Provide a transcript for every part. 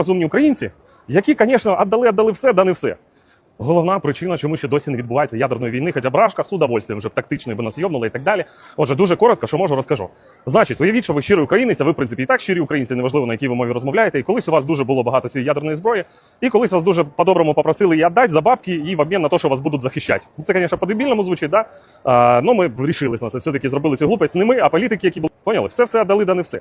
розумні українці, які, звісно, віддали, віддали все, да не все. Головна причина, чому ще досі не відбувається ядерної війни, хоча брашка з удовольствием вже б тактично би нас йобнули і так далі. Отже, дуже коротко, що можу, розкажу. Значить, уявіть, що ви щирий українець, а ви, в принципі, і так щирі українці, неважливо на якій ви мові розмовляєте. І колись у вас дуже було багато цієї ядерної зброї, і колись вас дуже по-доброму попросили її віддати за бабки і в обмін на те, що вас будуть захищати. Ну, Це, звісно, по-дебільному звучить, да? А, ну ми рішились на це. Все-таки зробили цю глупость не ми, а політики, які були. Поняли? Все все віддали, да не все.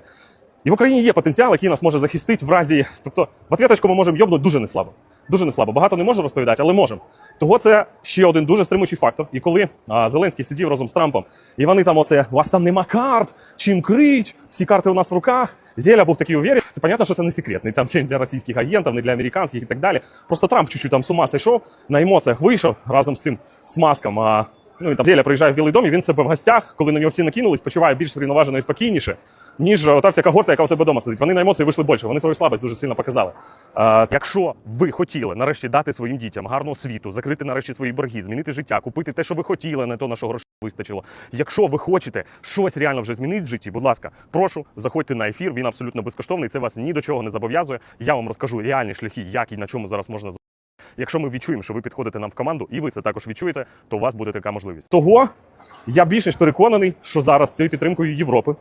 І в Україні є потенціал, який нас може захистити в разі. Тобто, в ответочку ми можемо йобнути дуже неслабо. Дуже неслабо. Багато не можу розповідати, але можемо. Того це ще один дуже стримуючий фактор. І коли а, Зеленський сидів разом з Трампом, і вони там оце, у вас там нема карт, чим крить, всі карти у нас в руках. Зеля був такий уверен. Це понятно, що це не секретний, там не для російських агентів, не для американських і так далі. Просто Трамп чуть-чуть там з ума зайшов, на емоціях вийшов разом з цим смаском. А, ну там Зеля приїжджає в Білий дом, і він себе в гостях, коли на нього всі накинулись, почуває більш врівноважено і спокійніше, ніж ота вся когорта, яка у себе вдома сидить. Вони на емоції вийшли більше, вони свою слабость дуже сильно показали. А, якщо ви хотіли нарешті дати своїм дітям гарну освіту, закрити нарешті свої борги, змінити життя, купити те, що ви хотіли, не то на що грошей вистачило. Якщо ви хочете щось реально вже змінити в житті, будь ласка, прошу, заходьте на ефір. Він абсолютно безкоштовний. Це вас ні до чого не зобов'язує. Я вам розкажу реальні шляхи, як і на чому зараз можна Якщо ми відчуємо, що ви підходите нам в команду, і ви це також відчуєте, то у вас буде така можливість. Того я більш ніж переконаний, що зараз цією підтримкою Європи,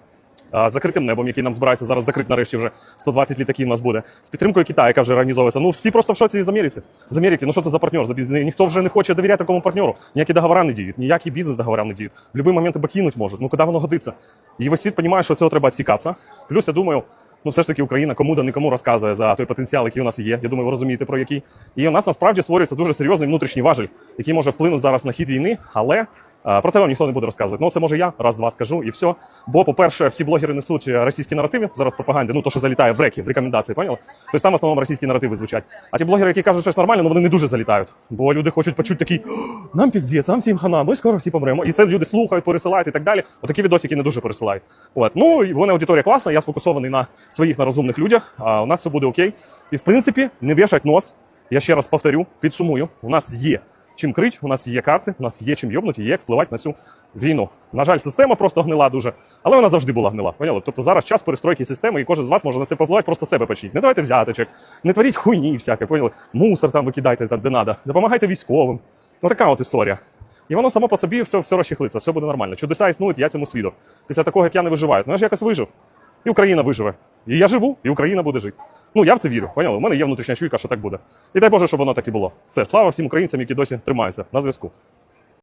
закритим небом, який нам збирається зараз закрити нарешті вже 120 літаків у нас буде, з підтримкою Китаю, яка вже організовується. Ну всі просто в шоці з Америці. З Америки. Ну що це за партнер? Ніхто вже не хоче довіряти такому партнеру. Ніякі договори не діють, ніякі бізнес договори не діють. В будь-який момент тебе кинуть можуть. Ну куди воно годиться? І весь світ розуміє, що цього треба відсікатися. Плюс я думаю. Ну, все ж таки Україна кому да нікому розказує за той потенціал, який у нас є. Я думаю, ви розумієте про який. І у нас насправді створюється дуже серйозний внутрішній важель, який може вплинути зараз на хід війни, але про це вам ніхто не буде розказувати. Ну, це може я раз-два скажу і все. Бо, по-перше, всі блогери несуть е, російські наративи зараз в пропаганді, ну то, що залітає в реки, в рекомендації, поняли? Тобто там в основному російські наративи звучать. А ті блогери, які кажуть, що щось нормально, ну вони не дуже залітають. Бо люди хочуть почути такий, нам піздець, нам всім хана, ми скоро всі помремо. І це люди слухають, пересилають і так далі. Отакі відосики не дуже пересилають. От. Ну, і в мене аудиторія класна, я сфокусований на своїх на розумних людях, а у нас все буде окей. І в принципі, не вішать нос. Я ще раз повторю, підсумую, у нас є чим крить, у нас є карти, у нас є чим йобнути, є як впливати на цю війну. На жаль, система просто гнила дуже, але вона завжди була гнила. Поняли? Тобто зараз час перестройки системи, і кожен з вас може на це попливати, просто себе почніть. Не давайте взяточок, не творіть хуйні всяке, поняли? Мусор там викидайте там, де надо, допомагайте військовим. Ну така от історія. І воно само по собі все, все розчехлиться, все буде нормально. Чудеса існують, я цьому свідок. Після такого, як я не виживаю. Ну я ж якось вижив. І Україна виживе. І я живу, і Україна буде жити. Ну я в це вірю. Поняли? У мене є внутрішня чуйка, що так буде. І дай Боже, щоб воно так і було. Все, слава всім українцям, які досі тримаються на зв'язку.